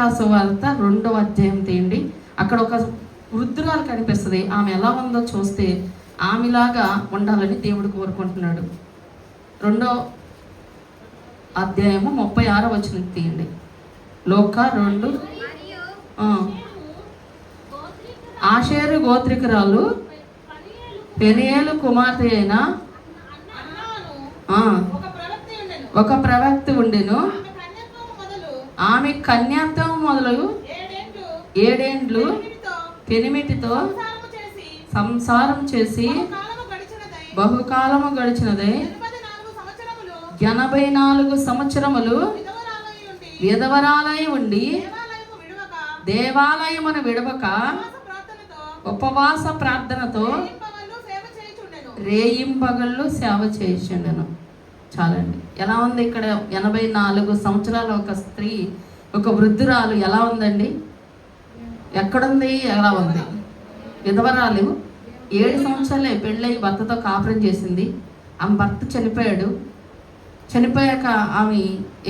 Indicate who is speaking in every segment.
Speaker 1: లూకాసు వార్త రెండవ అధ్యాయం తీయండి. అక్కడ ఒక వృద్ధురాలు కనిపిస్తుంది. ఆమె ఎలా ఉందో చూస్తే ఆమెలాగా ఉండాలని దేవుడు కోరుకుంటున్నాడు. రెండో అధ్యాయము ముప్పై ఆరో వచ్చిన తీయండి. లోక రెండు. ఆషేరు గోత్రికురాలు
Speaker 2: పనియేలు
Speaker 1: పెనియేలు కుమార్తె అయిన
Speaker 2: ఒక ప్రవక్త ఉండెను
Speaker 1: ఒక ప్రవక్త ఉండెను
Speaker 2: ఆమె కన్యత్వము మొదలు
Speaker 1: ఆమె కన్యాత్వం మొదలు
Speaker 2: ఏడేండ్లు?
Speaker 1: పెనిమిటితో. సంసారం చేసి బహుకాలము గడిచినదే.
Speaker 2: ఎనభై నాలుగు సంవత్సరములు విధవరాలై ఉండి.
Speaker 1: దేవాలయమును విడవక
Speaker 2: ఉపవాస ప్రార్థనతో.
Speaker 1: రేయింపగళ్ళు సేవ చేసిండను చాలండి ఎలా ఉంది ఇక్కడ ఎనభై నాలుగు సంవత్సరాల ఒక స్త్రీ ఒక వృద్ధురాలు ఎలా ఉందండి? ఎక్కడుంది? ఎలా ఉంది? విధవరాలు. ఏడు సంవత్సరాలే పెళ్ళై భర్తతో కాపురం చేసింది. ఆమె భర్త చనిపోయాడు. చనిపోయాక ఆమె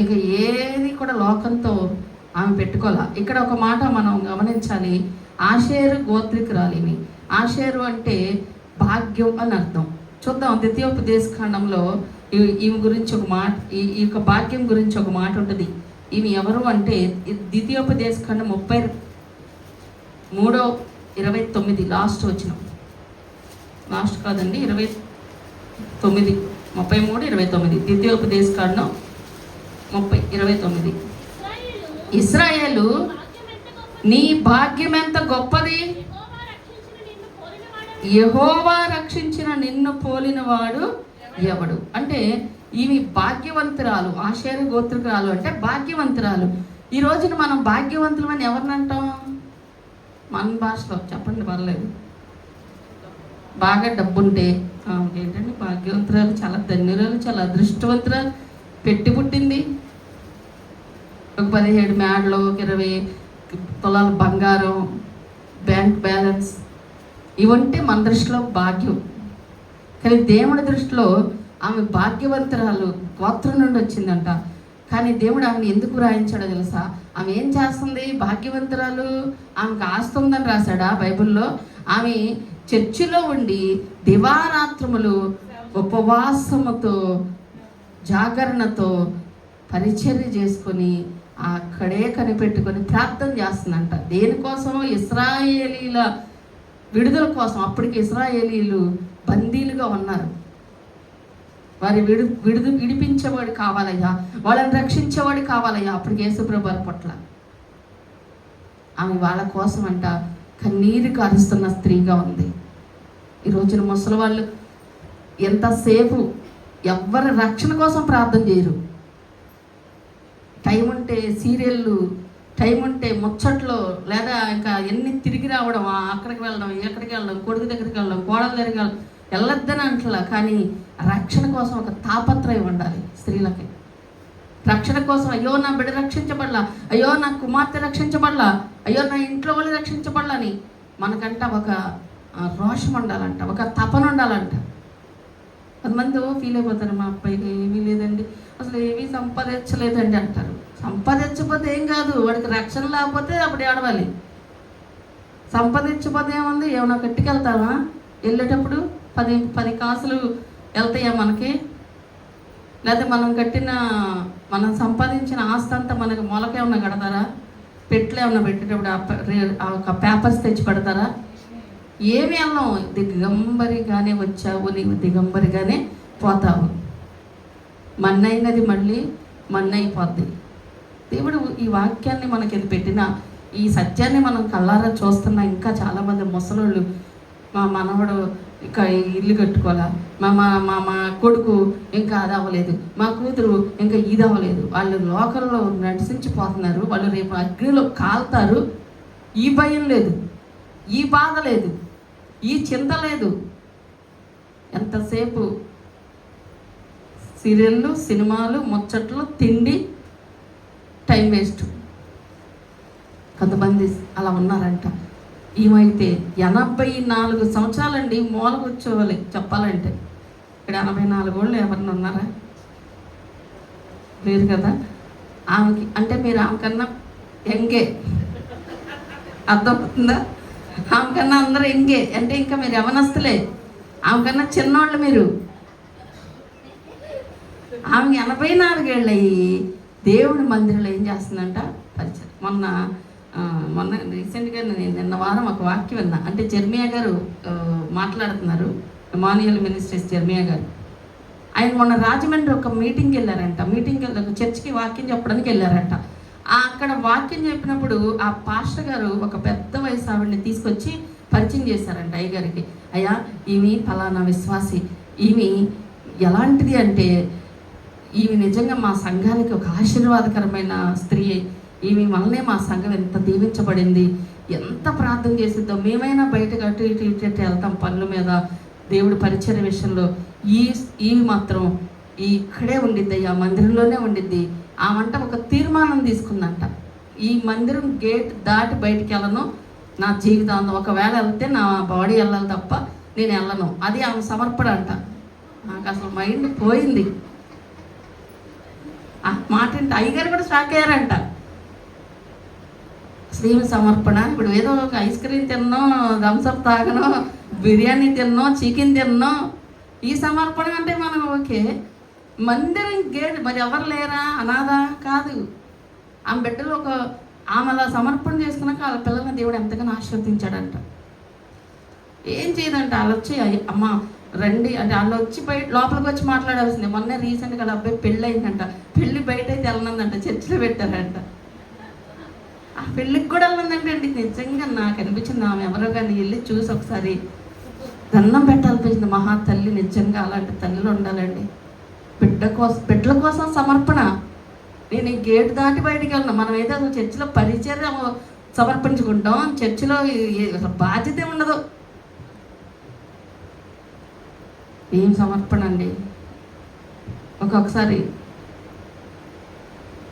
Speaker 1: ఇక ఏది కూడా లోకంతో ఆమె పెట్టుకోలే. ఇక్కడ ఒక మాట మనం గమనించాలి. ఆషేరు గోత్రికురాలిని ఆషేరు అంటే భాగ్యం అని అర్థం. చూద్దాం ద్వితీయోపదేశ ఖండంలో ఈమె గురించి ఒక మాట ఈ ఈ యొక్క భాగ్యం గురించి ఒక మాట ఉంటుంది. ఈమె ఎవరు అంటే ద్వితీయోపదేశ ఖండం ముప్పై మూడో ఇరవై తొమ్మిది లాస్ట్ వచ్చిన లాస్ట్ కాదండి ఇరవై తొమ్మిది ముప్పై మూడు ఇరవై తొమ్మిది. ద్వితీయోపదేశ కాండం ముప్పై ఇరవై తొమ్మిది. ఇస్రాయేలు నీ భాగ్యం ఎంత గొప్పది?
Speaker 2: యెహోవా రక్షించిన నిన్ను పోలిన వాడు
Speaker 1: యహోవా రక్షించిన నిన్ను పోలినవాడు ఎవడు? అంటే ఈమె భాగ్యవంతురాలు ఆశేరు గోత్రికురాలు అంటే భాగ్యవంతురాలు. ఈ రోజున మనం భాగ్యవంతులు అని ఎవరిని అంటాం మన భాషలో. చెప్పండి పర్లేదు. బాగా డబ్బుంటే ఏంటండి? భాగ్యవంతురాలు చాలా ధన్యురాలు చాలా అదృష్టవంతురాలు. పెట్టి పుట్టింది. ఒక పదిహేడు మేడలు ఒక ఇరవై తులాల బంగారం బ్యాంక్ బ్యాలెన్స్. ఇవంటే మన దృష్టిలో భాగ్యం. కానీ దేవుడి దృష్టిలో ఆమె భాగ్యవంతురాలు గోత్రం నుండి వచ్చిందంట. కానీ దేవుడు ఆమెను ఎందుకు రాయించాడో తెలుసా? ఆమె ఏం చేస్తుంది? భాగ్యవంతురాలు ఆమెకు ఆస్తుందని రాశాడా బైబిల్లో? ఆమె చర్చిలో ఉండి దివారాత్రములు ఉపవాసముతో జాగరణతో పరిచర్య చేసుకొని అక్కడే కనిపెట్టుకొని ప్రార్థన చేస్తుందంట. దేనికోసం? ఇస్రాయేలీల విడుదల కోసం. అప్పటికి ఇస్రాయేలీలు బందీలుగా ఉన్నారు. వారి విడు విడుదు విడిపించేవాడు కావాలయ్యా. వాళ్ళని రక్షించేవాడు కావాలయ్యా. అప్పుడు యేసుప్రభు పట్ల. ఆమె వాళ్ళ కోసం అంట కన్నీరు కారుస్తున్న స్త్రీగా ఉంది. ఈ రోజున ముసలి వాళ్ళు ఎంతసేపు ఎవరి రక్షణ కోసం ప్రార్థన చేయరు. టైం ఉంటే సీరియళ్ళు టైం ఉంటే ముచ్చట్లు లేదా ఇంకా ఎన్ని తిరిగి రావడం అక్కడికి వెళ్ళడం ఎక్కడికి వెళ్ళడం కొడుకు దగ్గరికి వెళ్ళడం కోడల దగ్గరికి వెళ్ళడం వెళ్ళొద్దని అంటలా కానీ రక్షణ కోసం ఒక తాపత్రయం ఉండాలి స్త్రీలకి. రక్షణ కోసం అయ్యో నా బిడ్డ రక్షించబడలా అయ్యో నా కుమార్తె రక్షించబడలా అయ్యో నా ఇంట్లో వాళ్ళు రక్షించబడలని. మనకంట ఒక రోషం ఉండాలంట ఒక తపన ఉండాలంట. కొంతమంది ఫీల్ అయిపోతారు మా అబ్బాయికి ఏమీ లేదండి అసలు ఏమీ సంపాదించలేదండి అంటారు. సంపాదించకపోతే ఏం కాదు వాడికి రక్షణ లేకపోతే అప్పుడు ఏడవాలి. సంపాదించకపోతే ఏముంది? ఏమైనా కట్టుకెళ్తావా? వెళ్ళేటప్పుడు పది పది కాసులు వెళ్తాయా మనకి? లేకపోతే మనం కట్టిన మనం సంపాదించిన ఆస్తి అంతా మనకి మొలకేమన్నా కడతారా? పెట్లు ఏమన్నా పెట్టేటప్పుడు ఆ ఒక పేపర్స్ తెచ్చి పెడతారా? ఏమి వెళ్ళాం దిగంబరిగానే వచ్చావు నీవు దిగంబరిగానే పోతావు. మన్నైనది మళ్ళీ మన్నైపోద్ది. దేవుడు ఈ వాక్యాన్ని మనకి ఇది పెట్టిన ఈ సత్యాన్ని మనం కళ్ళారా చూస్తున్నా ఇంకా చాలామంది ముసలోళ్ళు మా మనవడు ఇక ఇల్లు కట్టుకోవాలా? మా మా మా మా కొడుకు ఇంకా అది అవ్వలేదు. మా కూతురు ఇంకా ఇది అవ్వలేదు. వాళ్ళు లోకల్లో నడిచించిపోతున్నారు వాళ్ళు రేపు అగ్నిలో కాలుతారు. ఈ భయం లేదు. ఈ బాధ లేదు. ఈ చింత లేదు. ఎంతసేపు సీరియళ్ళు సినిమాలు ముచ్చట్లు తిండి టైం వేస్ట్. కొంతమంది అలా ఉన్నారంట. ఏమైతే ఎనభై నాలుగు సంవత్సరాలండి మూల కూర్చోవాలి చెప్పాలంటే. ఇక్కడ ఎనభై నాలుగు వాళ్ళు ఎవరిని ఉన్నారా? లేదు కదా? ఆమెకి అంటే మీరు ఆమెకన్నా ఎంగే అర్థమవుతుందా? ఆమె కన్నా అందరూ ఎంగే అంటే ఇంకా మీరు ఎవనస్తులే ఆమె కన్నా చిన్నోళ్ళు మీరు. ఆమె ఎనభై నాలుగేళ్ళు అయ్యి దేవుడి మందిరంలో ఏం చేస్తుందంట? పరిచయం మొన్న మొన్న రీసెంట్గా నేను నిన్న వారం ఒక వాక్యం విన్నా. అంటే జర్మియా గారు మాట్లాడుతున్నారు. మాన్యువల్ మినిస్ట్రీస్ జర్మియా గారు. ఆయన మొన్న రాజమండ్రి ఒక మీటింగ్కి వెళ్ళారంట. మీటింగ్కి వెళ్ళి ఒక చర్చికి వాక్యం చెప్పడానికి వెళ్ళారంట. అక్కడ వాక్యం చెప్పినప్పుడు ఆ పాస్టర్ గారు ఒక పెద్ద వయసు ఆవిడని తీసుకొచ్చి పరిచయం చేశారంట అయ్యగారికి. అయ్యా ఈమె ఫలానా విశ్వాసి. ఈమె ఎలాంటిది అంటే ఈమె నిజంగా మా సంఘానికి ఒక ఆశీర్వాదకరమైన స్త్రీ ఈమె వల్లనే మా సంఘం ఎంత దీవించబడింది? ఎంత ప్రార్థన చేసిద్దో? మేమైనా బయటకు అటు ఇటు ఇటు ఇటు వెళ్తాం పనుల మీద. దేవుడి పరిచయ విషయంలో ఈ ఈమె మాత్రం ఈ ఇక్కడే ఉండిద్ది ఆ మందిరంలోనే ఉండిద్ది. ఆ వంట ఒక తీర్మానం తీసుకుందంట. ఈ మందిరం గేట్ దాటి బయటికి వెళ్ళను. నా జీవితాంతం ఒకవేళ వెళ్తే నా బాడీ వెళ్ళాలి తప్ప నేను వెళ్ళను. అది ఆమె సమర్పణ అంట నాకు అసలు మైండ్ పోయింది. ఆ మాట అయ్యగారు కూడా షాక్ అయ్యారంట. శ్రీమి సమర్పణ. ఇప్పుడు ఏదో ఒక ఐస్ క్రీమ్ తిన్నాం థమ్స్అప్ తాగనో బిర్యానీ తిన్నాం చికెన్ తిన్నాం ఈ సమర్పణ అంటే మనం ఓకే. మందిరం గేట్ మరి ఎవరు లేరా? అనాథ కాదు. ఆమె బిడ్డలు ఒక ఆమె అలా సమర్పణ చేసుకున్నాక వాళ్ళ పిల్లల్ని దేవుడు ఎంతగానో ఆశీర్వదించాడంట. ఏం చేయదంట? వాళ్ళు వచ్చి అమ్మ రండి. అంటే వాళ్ళు వచ్చి బయట లోపలికి వచ్చి మాట్లాడాల్సిందే. మొన్న రీసెంట్గా వాళ్ళ అబ్బాయి పెళ్ళి అయిందంట పెళ్ళి బయట అయితే వెళ్ళనందంట. చర్చిలో పెట్టారంట. ఆ పెళ్ళికి కూడా వెళ్ళనంటే అండి నిజంగా నాకు అనిపించింది ఆమె ఎవరో కానీ వెళ్ళి చూసి ఒకసారి దండం పెట్టాలనిపించింది. మహా తల్లి నిజంగా అలాంటి తల్లిలో ఉండాలండి. బిడ్డ కోసం బిడ్డల కోసం సమర్పణ. నేను ఈ గేట్ దాటి బయటికి వెళ్ళను. మనం అయితే అసలు చర్చిలో పరిచయం సమర్పించుకుంటాం. చర్చిలో అసలు బాధ్యత ఉండదు. ఏం సమర్పణ అండి? ఒక్కొక్కసారి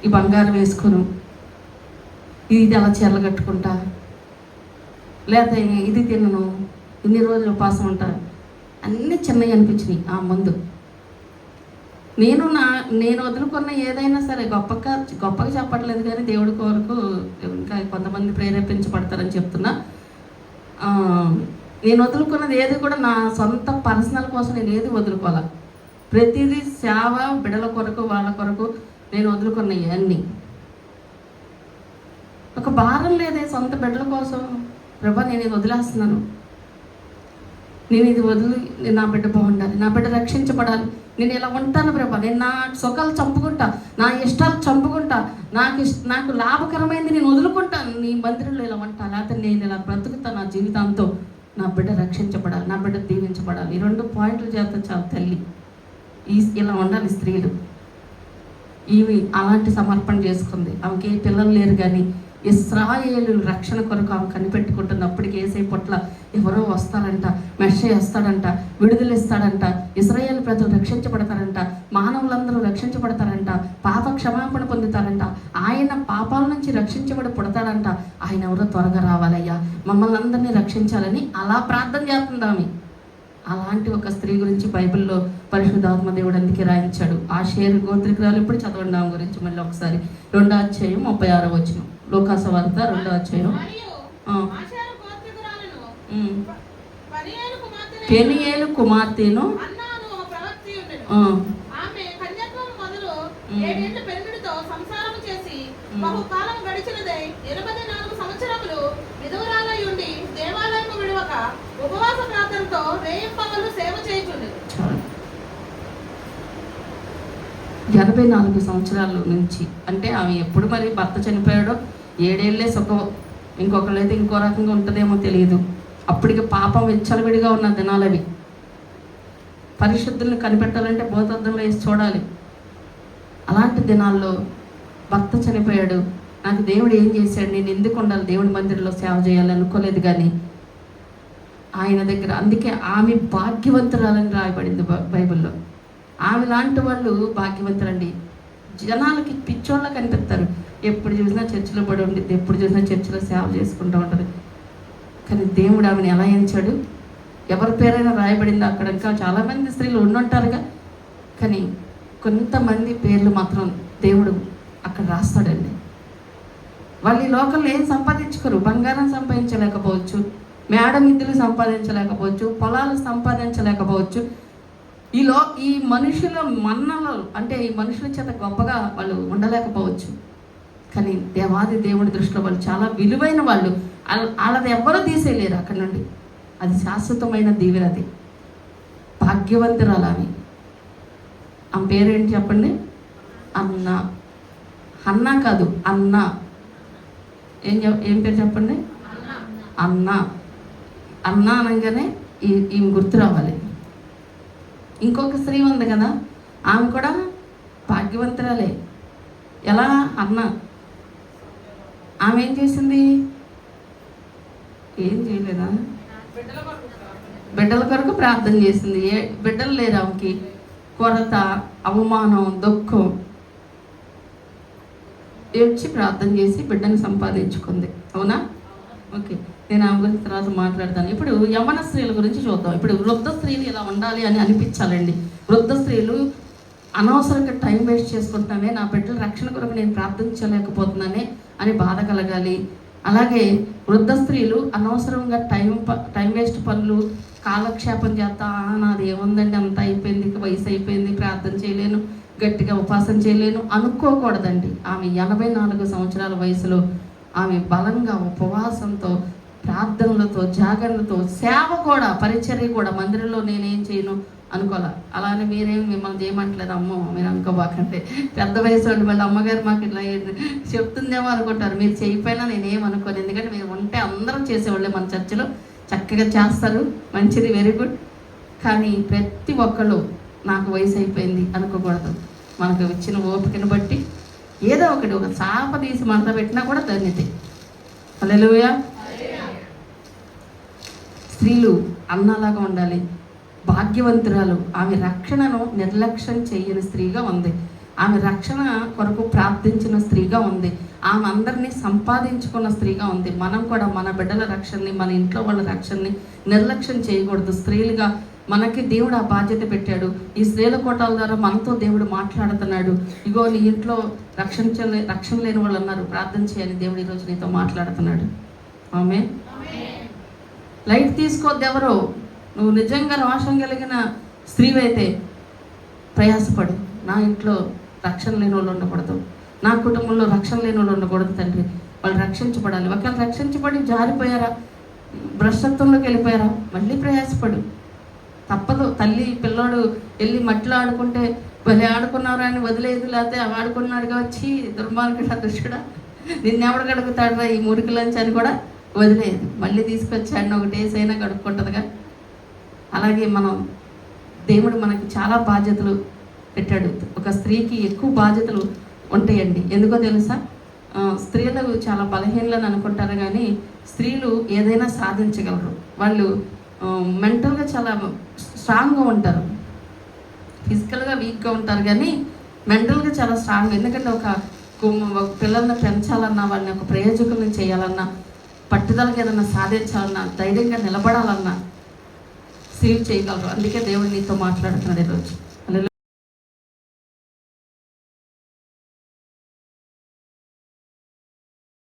Speaker 1: ఈ బంగారం వేసుకును. ఇది అలా చీరలు కట్టుకుంటా? లేకపోతే ఇది తినను ఇన్ని రోజులు ఉపాసం ఉంటా? అన్నీ చిన్నవి అనిపించినాయి ఆ ముందు. నేను నా నేను వదులుకున్న ఏదైనా సరే గొప్పగా గొప్పగా చెప్పట్లేదు కానీ దేవుడి కొరకు ఇంకా కొంతమంది ప్రేరేపించబడతారని చెప్తున్నా. నేను వదులుకున్నది ఏది కూడా నా సొంత పర్సనల్ కోసం నేను ఏది వదులుకోవాలి ప్రతిదీ సేవ బిడల కొరకు వాళ్ళ కొరకు నేను వదులుకున్నవి అన్నీ. ఒక భారం లేదే సొంత బిడ్డల కోసం. ప్రభా నేను ఇది వదిలేస్తున్నాను. నేను ఇది వదిలి నేను నా బిడ్డ బాగుండాలి నా బిడ్డ రక్షించబడాలి. నేను ఇలా ఉంటాను ప్రభా. నేను నా సుఖాలు చంపుకుంటా నా ఇష్టాలు చంపుకుంటా నాకు ఇష్ట నాకు లాభకరమైంది నేను వదులుకుంటాను. నీ మందిరంలో ఇలా ఉంటా. లేకపోతే నేను ఇలా బ్రతుకుతా నా జీవితంతో. నా బిడ్డ రక్షించబడాలి నా బిడ్డ దీవించబడాలి. ఈ రెండు పాయింట్లు చేత చాలా తల్లి. ఈ ఇలా ఉండాలి స్త్రీలు. ఇవి అలాంటి సమర్పణ చేసుకుంది. ఆమెకి ఏ పిల్లలు లేరు కానీ ఇస్రాయేలు రక్షణ కొరకు ఆమె కనిపెట్టుకుంటుంది ఏసై పొట్ల ఎవరో వస్తారంట మెష వస్తాడంట విడుదలిస్తాడంట ఇస్రాయేల్ ప్రజలు రక్షించబడతారంట మానవులందరూ రక్షించబడతారంట పాప క్షమాపణ పొందుతారంట ఆయన పాపాల నుంచి రక్షించబడి పుడతాడంట. ఆయన ఎవరో త్వరగా రావాలయ్యా. మమ్మల్ని అందరినీ రక్షించాలని అలా ప్రార్థన చేస్తుంది ఆమె అలాంటి ఒక స్త్రీ గురించి బైబిల్లో పరిశుద్ధాత్మ దేవుడు అందుకే రాయించాడు. ఆ షేర్ గోత్రికురాలు ఇప్పుడు చదవండి ఆమె గురించి? మళ్ళీ ఒకసారి. రెండో అధ్యాయం ముప్పై ఆరో వచ్చిన లోకాస వార్త రెండో అధ్యాయం.
Speaker 3: మరియు పెనియేలు
Speaker 1: కుమార్తెను
Speaker 3: సంసారం చేసి బహుకాలం గడిచినదై ఇరవై నాలుగు సంవత్సరములు విధవరాలై ఉండి తప్పక ఉపవాస ప్రార్థనతో రేయింపగలు సేవ చేయుచుండెను.
Speaker 1: ఎనభై నాలుగు సంవత్సరాల నుంచి అంటే ఆమె ఎప్పుడు మరి భర్త చనిపోయాడో ఏడేళ్ళే సుఖం. ఇంకొకళ్ళైతే ఇంకో రకంగా ఉంటుందేమో తెలియదు అప్పటికి పాపం విచ్చలవిడిగా ఉన్న దినాలవి అవి. పరిశుద్ధుల్ని కనిపెట్టాలంటే భూతద్దంలో వేసి చూడాలి. అలాంటి దినాల్లో భర్త చనిపోయాడు. నాకు దేవుడు ఏం చేశాడు? నేను ఎందుకు ఉండాలి? దేవుడి మందిరంలో సేవ చేయాలి అనుకోలేదు కానీ ఆయన దగ్గర. అందుకే ఆమె భాగ్యవంతురాలని రాయబడింది బ- బైబిల్లో. ఆమె లాంటి వాళ్ళు భాగ్యవంతులండి. జనాలకి పిచ్చోళ్ళ కనిపిస్తారు. ఎప్పుడు చూసినా చర్చిలో పడి ఉండేది ఎప్పుడు చూసినా చర్చిలో సేవ చేసుకుంటూ ఉంటుంది కానీ దేవుడు ఆమెను ఎలా ఎంచాడు? ఎవరి పేరైనా రాయబడింది అక్కడ ఇంకా చాలామంది స్త్రీలు ఉండుంటారుగా కానీ కొంతమంది పేర్లు మాత్రం దేవుడు అక్కడ రాస్తాడండి. వాళ్ళు ఈ లోకల్లో ఏం సంపాదించుకోరు? బంగారం సంపాదించలేకపోవచ్చు. మేడ మిద్దులు సంపాదించలేకపోవచ్చు పొలాలు సంపాదించలేకపోవచ్చు. ఈ లో ఈ మనుషుల మన్నలు అంటే ఈ మనుషుల చేత గొప్పగా వాళ్ళు ఉండలేకపోవచ్చు. కానీ దేవాది దేవుడి దృష్టిలో వాళ్ళు చాలా విలువైన వాళ్ళు. వాళ్ళ- వాళ్ళది ఎవ్వరూ తీసేయలేరు అక్కడ నుండి. అది శాశ్వతమైన దీవెన అది. భాగ్యవంతురాలు ఆమె ఆమె పేరేంటి చెప్పండి? అన్న. అన్న కాదు అన్న. ఏం ఏం పేరు చెప్పండి? అన్న. అన్న అనగానే ఈ ఈమె గుర్తు రావాలి. ఇంకొక స్త్రీ ఉంది కదా ఆమె కూడా భాగ్యవంతురాలే. ఎలా అన్న? ఆమె ఏం చేసింది? ఏం చేయలేదా? బిడ్డల కొరకు ప్రార్థన చేసింది. ఏ బిడ్డలు లేరు ఆమెకి. కొరత అవమానం దుఃఖం. ఏడ్చి ప్రార్థన చేసి బిడ్డని సంపాదించుకుంది. అవునా? ఓకే. నేను ఆమె గురించి తర్వాత మాట్లాడతాను. ఇప్పుడు యవన స్త్రీల గురించి చూద్దాం. ఇప్పుడు వృద్ధ స్త్రీలు ఇలా ఉండాలి అని అనిపించాలండి. వృద్ధ స్త్రీలు అనవసరంగా టైం వేస్ట్ చేసుకుంటున్నానే నా బిడ్డల రక్షణ కొరకు నేను ప్రార్థించలేకపోతున్నానే అని బాధ కలగాలి. అలాగే వృద్ధ స్త్రీలు అనవసరంగా టైం ప- టైం వేస్ట్ పనులు కాలక్షేపం చేస్తా నాది ఏముందండి అంత అయిపోయింది వయసు అయిపోయింది ప్రార్థన చేయలేను గట్టిగా ఉపాసన చేయలేను అనుకోకూడదండి. ఆమె ఎనభై నాలుగు సంవత్సరాల వయసులో ఆమె బలంగా ఉపవాసంతో ప్రార్థనలతో జాగరణతో సేవ కూడా పరిచర్య కూడా మందిరంలో నేనేం చేయను అనుకోలే. అలానే మీరేం మిమ్మల్ని చేయమంటలేదు అమ్మ మీరు అనుకోబాకంటే పెద్ద వయసు వాళ్ళు వాళ్ళ అమ్మగారు మాకు ఇట్లా చెప్తుందేమో అనుకుంటారు. మీరు చేయకపోయినా నేనేం అనుకోను. ఎందుకంటే మీరు ఉంటే అందరం చేసేవాళ్ళే మన చర్చలో. చక్కగా చేస్తారు. మంచిది వెరీ గుడ్ కానీ ప్రతి ఒక్కళ్ళు నాకు వయసు అయిపోయింది అనుకోకూడదు. మనకు ఇచ్చిన ఓపికను బట్టి ఏదో ఒకటి ఒక చాప తీసి మంట పెట్టినా కూడా ధన్యతే అలెలుయా స్త్రీలు అన్నలాగా ఉండాలి. భాగ్యవంతురాలు. ఆమె రక్షణను నిర్లక్ష్యం చేయని స్త్రీగా ఉంది. ఆమె రక్షణ కొరకు ప్రార్థించిన స్త్రీగా ఉంది. ఆమె అందరినీ సంపాదించుకున్న స్త్రీగా ఉంది. మనం కూడా మన బిడ్డల రక్షణని మన ఇంట్లో వాళ్ళ రక్షణని నిర్లక్ష్యం చేయకూడదు. స్త్రీలుగా మనకి దేవుడు ఆ బాధ్యత పెట్టాడు. ఈ స్త్రీల కోటాల ద్వారా మనతో దేవుడు మాట్లాడుతున్నాడు. ఇగో నీ ఇంట్లో రక్షించలే రక్షణ లేని వాళ్ళు ఉన్నారు. ప్రార్థన చేయాలి దేవుడు ఈరోజు నీతో మాట్లాడుతున్నాడు. ఆమె లైట్ తీసుకోద్దెవరో నువ్వు నిజంగా రోషం కలిగిన స్త్రీవైతే ప్రయాసపడు. నా ఇంట్లో రక్షణ లేని వాళ్ళు ఉండకూడదు. నా కుటుంబంలో రక్షణ లేని వాళ్ళు ఉండకూడదు తండ్రి. వాళ్ళు రక్షించబడాలి. ఒకవేళ రక్షించబడి జారిపోయారా భ్రష్టత్వంలోకి వెళ్ళిపోయారా మళ్ళీ ప్రయాసపడు. తప్పదు. తల్లి పిల్లోడు వెళ్ళి మట్టిలో ఆడుకుంటే భలే ఆడుకున్నారు అని వదిలేదు. లేకపోతే అవి ఆడుకున్నాడుగా వచ్చి దుర్మార్గుడు దుష్టుడా. నిన్నెవడు గడుపుతాడురా ఈ మురికిలంచి అని కూడా? వదిలేదు మళ్ళీ తీసుకొచ్చాడిని ఒకటేసైనా గడుపుకుంటుందిగా. అలాగే మనం దేవుడు మనకి చాలా బాధ్యతలు పెట్టాడు. ఒక స్త్రీకి ఎక్కువ బాధ్యతలు ఉంటాయండి. ఎందుకో తెలుసా? స్త్రీలు చాలా బలహీనలని అనుకుంటారు కానీ స్త్రీలు ఏదైనా సాధించగలరు. వాళ్ళు మెంటల్గా చాలా స్ట్రాంగ్గా ఉంటారు. ఫిజికల్గా వీక్గా ఉంటారు కానీ మెంటల్గా చాలా స్ట్రాంగ్ ఎందుకంటే ఒక ఒక పిల్లల్ని పెంచాలన్నా వాళ్ళని ఒక ప్రయోజకుల్ని చేయాలన్నా పట్టుదలకి ఏదైనా సాధించాలన్నా ధైర్యంగా నిలబడాలన్నా సేవ్ చేయగలరు. అందుకే దేవుడు నీతో మాట్లాడుతున్నాడు ఈరోజు.